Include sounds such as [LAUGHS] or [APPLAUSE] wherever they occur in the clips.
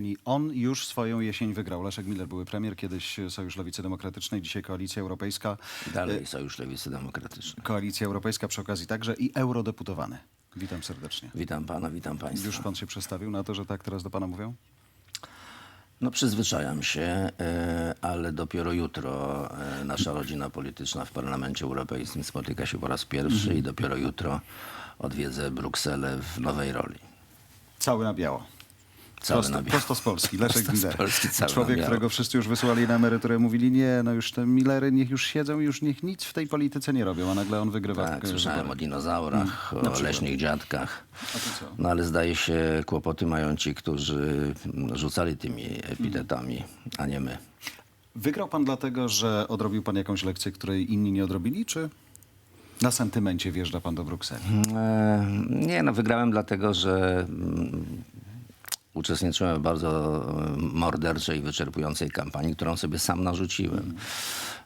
I On już swoją jesień wygrał. Leszek Miller były premier, kiedyś Sojusz Lewicy Demokratycznej, dzisiaj Koalicja Europejska. Dalej Sojusz Lewicy Demokratycznej. Koalicja Europejska przy okazji także i eurodeputowany. Witam serdecznie. Witam pana, witam państwa. Już pan się przestawił na to, że tak teraz do pana mówią? No przyzwyczajam się, e, ale dopiero jutro e, nasza rodzina polityczna w Parlamencie Europejskim spotyka się po raz pierwszy i dopiero jutro odwiedzę Brukselę w nowej roli. Cały na biało. Cały prosto, prosto z Polski. Leszek Prosto Miller. Polski, Człowiek, którego wszyscy już wysłali na emeryturę, mówili nie, no już te Millery niech już siedzą, już niech nic w tej polityce nie robią, a nagle on wygrywa. Tak, e, słyszałem o wybory. dinozaurach, Mm, na o leśnych dziadkach. No ale zdaje się, kłopoty mają ci, którzy mm, rzucali tymi epitetami, a nie my. Wygrał pan dlatego, że odrobił pan jakąś lekcję, której inni nie odrobili, czy na sentymencie wjeżdża pan do Brukseli? E, Nie, no wygrałem dlatego, że mm, uczestniczyłem w bardzo morderczej i wyczerpującej kampanii, którą sobie sam narzuciłem.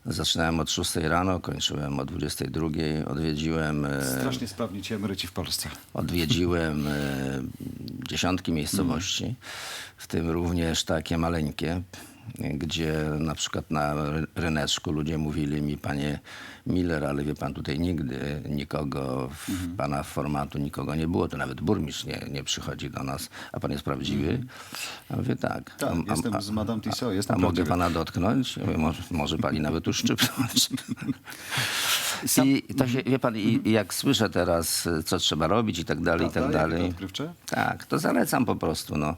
Zaczynałem od 6 rano, kończyłem o 22. Odwiedziłem, e, Strasznie sprawni ci emeryci w Polsce. odwiedziłem e, dziesiątki miejscowości, w tym również takie maleńkie, gdzie na przykład na ry- ryneczku ludzie mówili mi, panie Miller, ale wie pan, tutaj nigdy nikogo, w pana formatu nikogo nie było, to nawet burmistrz nie, nie przychodzi do nas, a pan jest prawdziwy? A mówię tak. Tak, a, jestem z Madame Tissot, jestem a mogę prawdziwy. pana dotknąć? Mówię, może, może pani nawet uszczypnąć. [LAUGHS] I to się, wie pan, i, i jak słyszę teraz, co trzeba robić i tak dalej, i tak Prawda? Jak to dalej. odkrywcze? Tak, to zalecam po prostu, no.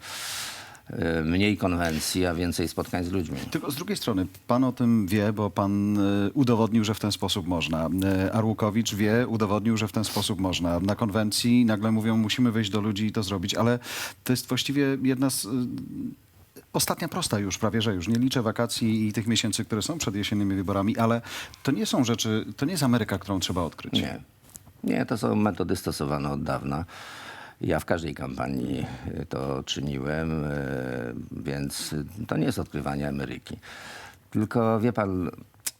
Y, Mniej konwencji, a więcej spotkań z ludźmi. Tylko z drugiej strony, pan o tym wie, bo pan e, udowodnił, że w ten sposób można. E, Arłukowicz wie, udowodnił, że w ten sposób można. Na konwencji nagle mówią, musimy wyjść do ludzi i to zrobić, ale to jest właściwie jedna z... Ostatnia prosta już, prawie że już. Nie liczę wakacji i tych miesięcy, które są przed jesiennymi wyborami, ale to nie są rzeczy, to nie jest Ameryka, którą trzeba odkryć. Nie. Nie, to są metody stosowane od dawna. Ja w każdej kampanii y, to czyniłem, y, więc to nie jest odkrywanie Ameryki. Tylko wie pan,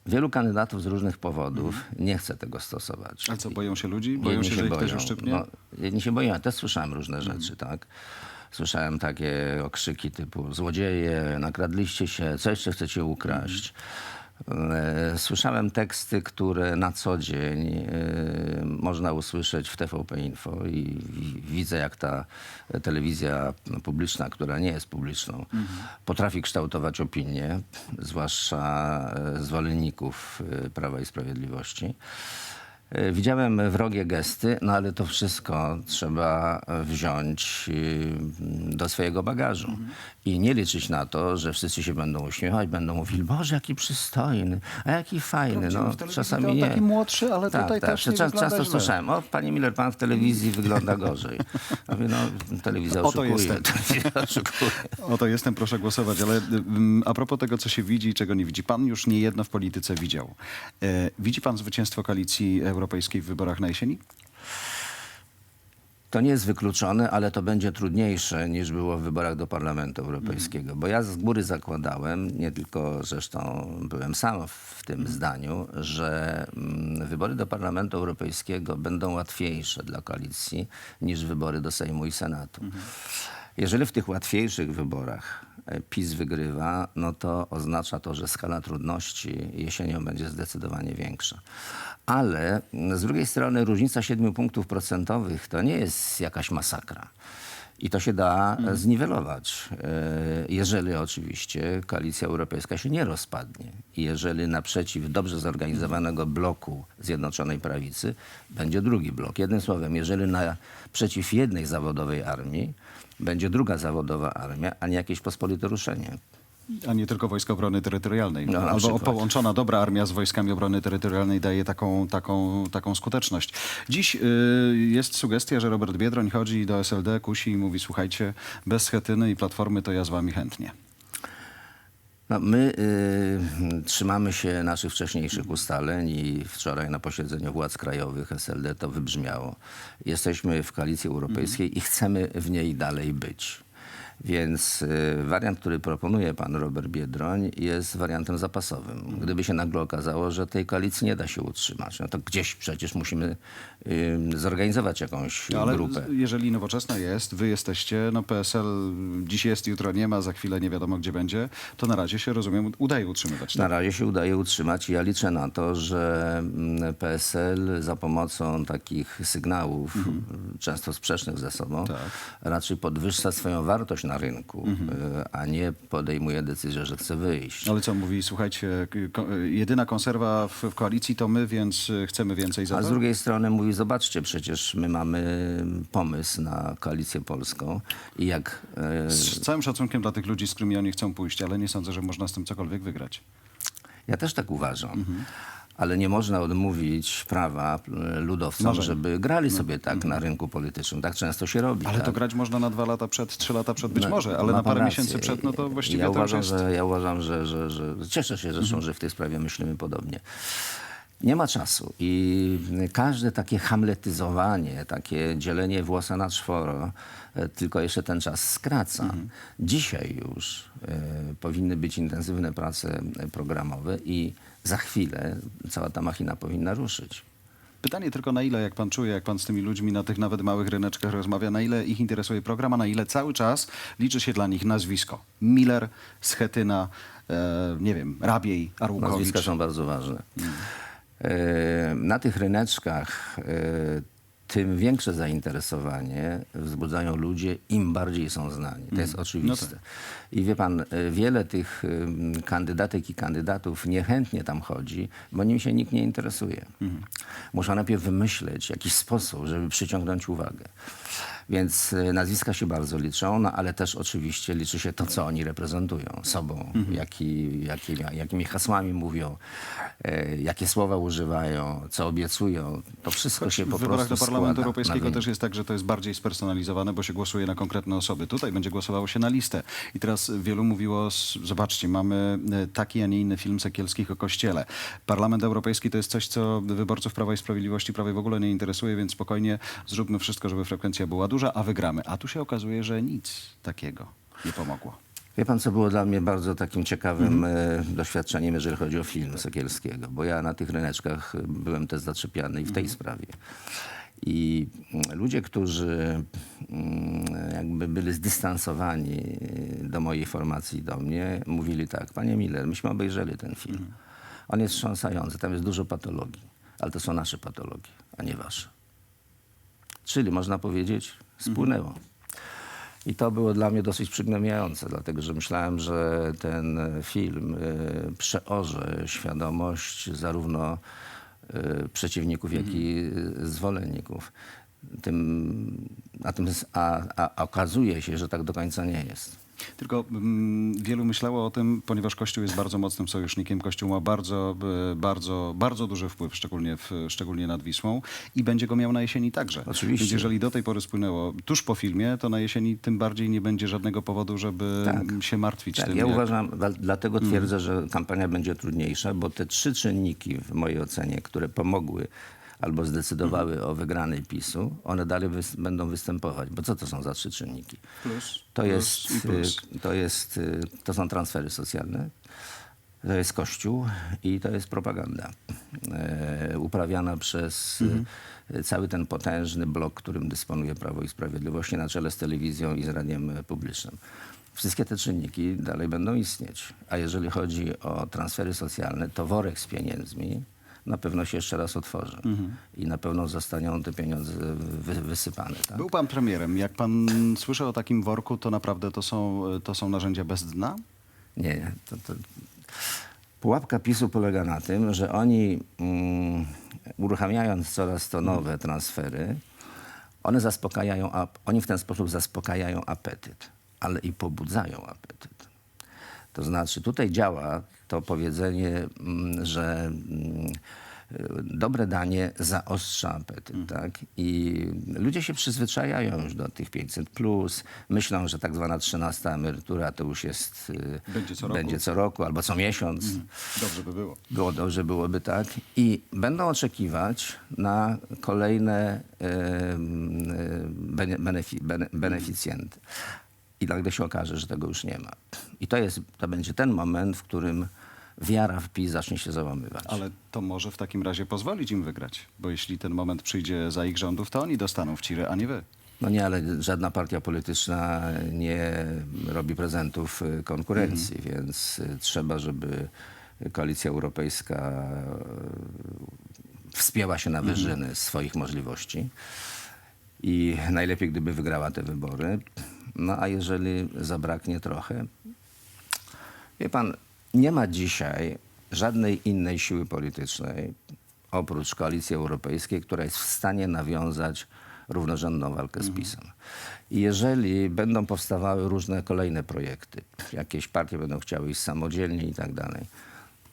wielu kandydatów z różnych powodów nie chce tego stosować. A co, boją się ludzi? Boją Jedni się, że ich ktoś uszczypnie? No, jedni się boją. Ja też słyszałem różne rzeczy, tak? Słyszałem takie okrzyki typu złodzieje, nakradliście się, co jeszcze chcecie ukraść? E, Słyszałem teksty, które na co dzień e, można usłyszeć w TVP Info i, widzę, jak ta telewizja publiczna, która nie jest publiczną, potrafi kształtować opinię, zwłaszcza e, zwolenników e, Prawa i Sprawiedliwości. E, Widziałem wrogie gesty, no ale to wszystko trzeba wziąć y, do swojego bagażu. I nie liczyć na to, że wszyscy się będą uśmiechać, będą mówili, Boże, jaki przystojny, a jaki fajny. No, czasami nie. taki młodszy, ale tutaj też nie Czas, Często źle. słyszałem, o panie Miller, pan w telewizji wygląda [LAUGHS] gorzej. Ja mówię, no telewizja Oto oszukuje. jestem. Telewizja [LAUGHS] oszukuje. Oto jestem, proszę głosować, ale ym, a propos tego, co się widzi i czego nie widzi. Pan już nie jedno w polityce widział. E, widzi pan zwycięstwo koalicji europejskiej w wyborach na jesieni? To nie jest wykluczone, ale to będzie trudniejsze niż było w wyborach do Parlamentu Europejskiego. Bo ja z góry zakładałem, nie tylko zresztą byłem sam w tym zdaniu, że mm, wybory do Parlamentu Europejskiego będą łatwiejsze dla koalicji niż wybory do Sejmu i Senatu. Jeżeli w tych łatwiejszych wyborach e, PiS wygrywa, no to oznacza to, że skala trudności jesienią będzie zdecydowanie większa. Ale mm, z drugiej strony różnica 7 punktów procentowych to nie jest jakaś masakra. I to się da e, zniwelować, e, jeżeli oczywiście koalicja europejska się nie rozpadnie. I jeżeli naprzeciw dobrze zorganizowanego bloku Zjednoczonej Prawicy będzie drugi blok. Jednym słowem, jeżeli naprzeciw jednej zawodowej armii będzie druga zawodowa armia, a nie jakieś pospolite ruszenie. A nie tylko Wojska Obrony Terytorialnej. No, Albo połączona dobra armia z Wojskami Obrony Terytorialnej daje taką, taką, taką skuteczność. Dziś y, jest sugestia, że Robert Biedroń chodzi do SLD, kusi i mówi, słuchajcie, bez Schetyny i Platformy to ja z wami chętnie. No, my y, trzymamy się naszych wcześniejszych ustaleń i wczoraj na posiedzeniu władz krajowych SLD to wybrzmiało. Jesteśmy w koalicji europejskiej i chcemy w niej dalej być. Więc y, wariant, który proponuje pan Robert Biedroń jest wariantem zapasowym. Gdyby się nagle okazało, że tej koalicji nie da się utrzymać, no to gdzieś przecież musimy y, zorganizować jakąś No, ale grupę. jeżeli nowoczesna jest, wy jesteście, no PSL dziś jest, jutro nie ma, za chwilę nie wiadomo gdzie będzie, to na razie się, rozumiem, udaje utrzymywać. Na Tak? razie się udaje utrzymać i ja liczę na to, że mm, PSL za pomocą takich sygnałów, Mhm. często sprzecznych ze sobą, Tak. raczej podwyższa swoją wartość na rynku, Mhm. y, a nie podejmuje decyzję, że chce wyjść. Ale co mówi, słuchajcie, jedyna konserwa w, koalicji to my, więc y, chcemy więcej za A z to? drugiej strony mówi, zobaczcie, przecież my mamy pomysł na koalicję polską i jak e, Z całym szacunkiem dla tych ludzi, z którymi oni chcą pójść, ale nie sądzę, że można z tym cokolwiek wygrać. Ja też tak uważam. Mhm. Ale nie można odmówić prawa e, ludowcom, Marzeń. żeby grali sobie tak na rynku politycznym. Tak często się robi. Ale tak? to grać można na dwa lata przed, trzy lata przed być No, może, ale na parę rację. miesięcy przed, no to właściwie ja uważam, jest... Mhm. Że, ja uważam, że, że, że cieszę się zresztą, że w tej sprawie myślimy podobnie. Nie ma czasu i każde takie hamletyzowanie, takie dzielenie włosa na czworo, e, tylko jeszcze ten czas skraca. Mhm. Dzisiaj już e, powinny być intensywne prace programowe i za chwilę cała ta machina powinna ruszyć. Pytanie tylko na ile, jak pan czuje, jak pan z tymi ludźmi na tych nawet małych ryneczkach rozmawia, na ile ich interesuje program, a na ile cały czas liczy się dla nich nazwisko. Miller, Schetyna, e, nie wiem, Rabiej, Arłukowicz. Nazwiska są bardzo ważne. Mm. E, Na tych ryneczkach e, tym większe zainteresowanie wzbudzają ludzie, im bardziej są znani. To Mm. jest oczywiste. No tak. I wie pan, e, wiele tych kandydatek i kandydatów niechętnie tam chodzi, bo nim się nikt nie interesuje. Mhm. Muszą najpierw wymyśleć jakiś sposób, żeby przyciągnąć uwagę. Więc e, nazwiska się bardzo liczą, no ale też oczywiście liczy się to, co oni reprezentują sobą, Mhm. jaki, jaki, jakimi hasłami mówią, e, jakie słowa używają, co obiecują. To wszystko się w po wyborach prostu do Parlamentu składa na Europejskiego też jest tak, że to jest bardziej spersonalizowane, bo się głosuje na konkretne osoby. Tutaj będzie głosowało się na listę. I teraz wielu mówiło, zobaczcie, mamy e, taki, a nie inny film Sekielskich o Kościele. Parlament Europejski to jest coś, co wyborców Prawa i Sprawiedliwości prawie w ogóle nie interesuje, więc spokojnie zróbmy wszystko, żeby frekwencja była duża, a wygramy. A tu się okazuje, że nic takiego nie pomogło. Wie pan, co było dla mnie bardzo takim ciekawym Mhm. e, doświadczeniem, jeżeli chodzi o film Sekielskiego, bo ja na tych ryneczkach byłem też zaczepiany i w tej Mhm. sprawie. I mm, ludzie, którzy mm, jakby byli zdystansowani e, do mojej formacji, do mnie, mówili tak, panie Miller, myśmy obejrzeli ten film. Mhm. On jest trząsający, tam jest dużo patologii, ale to są nasze patologie, a nie wasze. Czyli można powiedzieć, spłynęło. I to było dla mnie dosyć przygnębiające, dlatego że myślałem, że ten film e, przeorze świadomość zarówno e, przeciwników, jak i e, zwolenników. Tym, a, tym, a, a okazuje się, że tak do końca nie jest. Tylko mm, wielu myślało o tym, ponieważ Kościół jest bardzo mocnym sojusznikiem. Kościół ma bardzo, e, bardzo, bardzo duży wpływ, szczególnie, w, szczególnie nad Wisłą i będzie go miał na jesieni także. Oczywiście. Więc jeżeli do tej pory spłynęło tuż po filmie, to na jesieni tym bardziej nie będzie żadnego powodu, żeby Tak. mm, się martwić Tak, tym. ja jak- uważam, dla- dlatego twierdzę, że kampania będzie trudniejsza, bo te trzy czynniki w mojej ocenie, które pomogły albo zdecydowały o wygranej PiSu, one dalej wys- będą występować. Bo co to są za trzy czynniki? Plus, To, jest, plus. y, to, jest, y, to są transfery socjalne, to jest Kościół i to jest propaganda e, uprawiana przez y, cały ten potężny blok, którym dysponuje Prawo i Sprawiedliwość na czele z telewizją i z radiem publicznym. Wszystkie te czynniki dalej będą istnieć. A jeżeli chodzi o transfery socjalne, to worek z pieniędzmi na pewno się jeszcze raz otworzy i na pewno zostaną te pieniądze wy, wysypane. Tak? Był pan premierem. Jak pan słyszy o takim worku, to naprawdę to są, to są narzędzia bez dna? Nie, nie. To, to... Pułapka PiSu polega na tym, że oni mm, uruchamiając coraz to nowe transfery, one zaspokajają, oni w ten sposób zaspokajają apetyt, ale i pobudzają apetyt. To znaczy tutaj działa to powiedzenie, mm, że mm, y, dobre danie zaostrza apetyt, tak? I ludzie się przyzwyczajają już do tych 500 plus, myślą, że tak zwana 13 emerytura to już jest y, Będzie co roku. będzie co roku albo co miesiąc. Dobrze by było. Było dobrze, byłoby tak. I będą oczekiwać na kolejne e, e, bene, benefi, bene, beneficjenty. I nagle się okaże, że tego już nie ma. I to, jest, to będzie ten moment, w którym wiara w PiS zacznie się załamywać. Ale to może w takim razie pozwolić im wygrać, bo jeśli ten moment przyjdzie za ich rządów, to oni dostaną w ciry, a nie wy. No nie, ale żadna partia polityczna nie robi prezentów y, konkurencji, więc y, trzeba, żeby koalicja europejska y, wspięła się na wyżyny swoich możliwości i najlepiej, gdyby wygrała te wybory. No a jeżeli zabraknie trochę, Wie pan, nie ma dzisiaj żadnej innej siły politycznej oprócz koalicji europejskiej, która jest w stanie nawiązać równorzędną walkę z PiSem. I jeżeli będą powstawały różne kolejne projekty, jakieś partie będą chciały iść samodzielnie i tak dalej,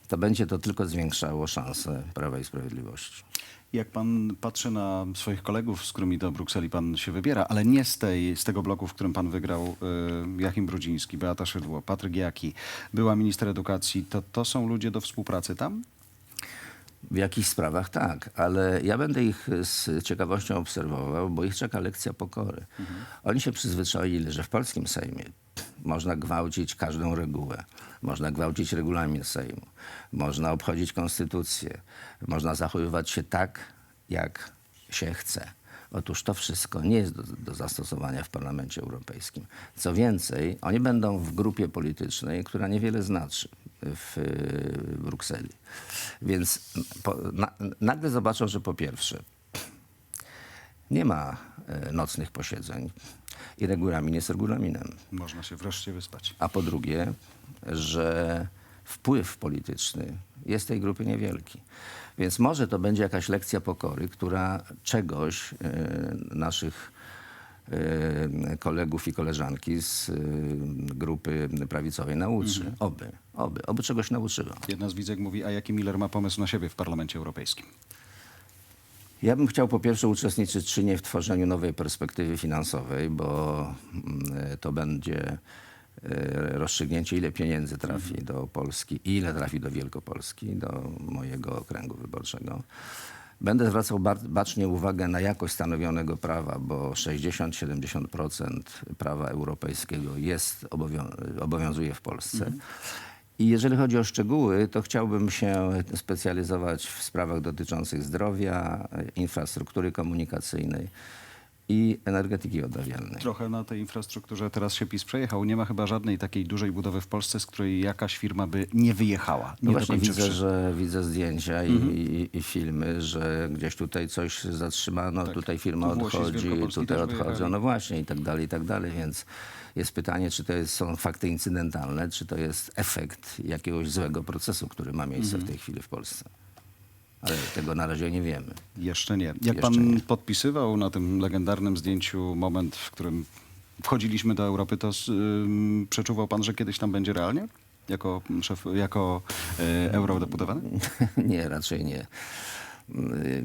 to będzie to tylko zwiększało szanse Prawa i Sprawiedliwości. Jak pan patrzy na swoich kolegów, z którymi do Brukseli pan się wybiera, ale nie z, tej, z tego bloku, w którym pan wygrał y, Jachim Brudziński, Beata Szydło, Patryk Jaki, była minister edukacji, to to są ludzie do współpracy tam? W jakichś sprawach tak, ale ja będę ich z ciekawością obserwował, bo ich czeka lekcja pokory. Oni się przyzwyczaili, że w polskim Sejmie można gwałcić każdą regułę, można gwałcić regulamin Sejmu, można obchodzić konstytucję, można zachowywać się tak, jak się chce. Otóż to wszystko nie jest do, do zastosowania w Parlamencie Europejskim. Co więcej, oni będą w grupie politycznej, która niewiele znaczy w y, Brukseli. Więc po, na, nagle zobaczą, że po pierwsze nie ma e, nocnych posiedzeń i regulamin jest regulaminem. Można się wreszcie wyspać. A po drugie, że wpływ polityczny jest tej grupy niewielki. Więc może to będzie jakaś lekcja pokory, która czegoś e, naszych e, kolegów i koleżanki z e, grupy prawicowej nauczy. Oby, oby, oby czegoś nauczyła. Jedna z widzek mówi, a jaki Miller ma pomysł na siebie w Parlamencie Europejskim? Ja bym chciał po pierwsze uczestniczyć czynnie w tworzeniu nowej perspektywy finansowej, bo mm, to będzie e, rozstrzygnięcie, ile pieniędzy trafi do Polski i ile trafi do Wielkopolski, do mojego okręgu wyborczego. Będę zwracał bacznie uwagę na jakość stanowionego prawa, bo 60-70% prawa europejskiego jest obowią- obowiązuje w Polsce. I jeżeli chodzi o szczegóły, to chciałbym się specjalizować w sprawach dotyczących zdrowia, infrastruktury komunikacyjnej i energetyki odnawialnej. Trochę na tej infrastrukturze teraz się PiS przejechał. Nie ma chyba żadnej takiej dużej budowy w Polsce, z której jakaś firma by nie wyjechała. No Nie właśnie dokończywszy. widzę, że widzę zdjęcia i, i, i filmy, że gdzieś tutaj coś zatrzymano, Tak. tutaj firma Tu odchodzi, tutaj odchodzą, wyjechali. no właśnie i tak dalej, i tak dalej, więc jest pytanie, czy to jest, są fakty incydentalne, czy to jest efekt jakiegoś złego procesu, który ma miejsce Mhm. w tej chwili w Polsce. Ale tego na razie nie wiemy. Jeszcze nie. Jak Jeszcze pan nie. podpisywał na tym legendarnym zdjęciu moment, w którym wchodziliśmy do Europy, to ym, przeczuwał pan, że kiedyś tam będzie realnie? Jako szef, jako e, eurodeputowany? [LAUGHS] nie, raczej nie.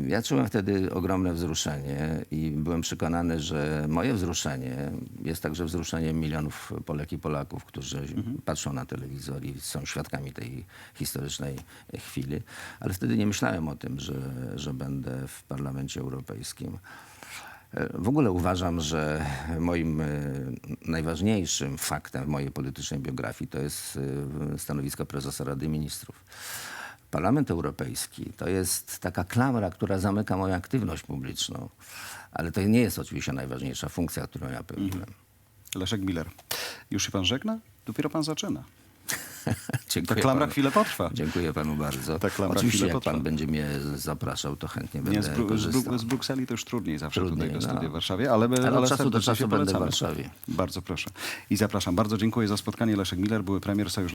Ja czułem wtedy ogromne wzruszenie i byłem przekonany, że moje wzruszenie jest także wzruszeniem milionów Polek i Polaków, którzy patrzą na telewizor i są świadkami tej historycznej chwili. Ale wtedy nie myślałem o tym, że, że będę w Parlamencie Europejskim. W ogóle uważam, że moim e, najważniejszym faktem w mojej politycznej biografii to jest e, stanowisko prezesa Rady Ministrów. Parlament Europejski to jest taka klamra, która zamyka moją aktywność publiczną, ale to nie jest oczywiście najważniejsza funkcja, którą ja pełniłem. Leszek Miller. Już się pan żegna? Dopiero pan zaczyna. [LAUGHS] Ta klamra panu. chwilę potrwa. Dziękuję panu bardzo. Ta klamra Oczywiście jak potrwa. pan będzie mnie zapraszał, to chętnie Nie, będę z, Bru- z. Bru- z Brukseli to już trudniej zawsze Trudniej, tutaj do no. studia w Warszawie, ale, Ale od czasu do czasu będę w. Warszawie. Bardzo proszę. I zapraszam. Bardzo dziękuję za spotkanie. Leszek Miller, były premier Sojuszu.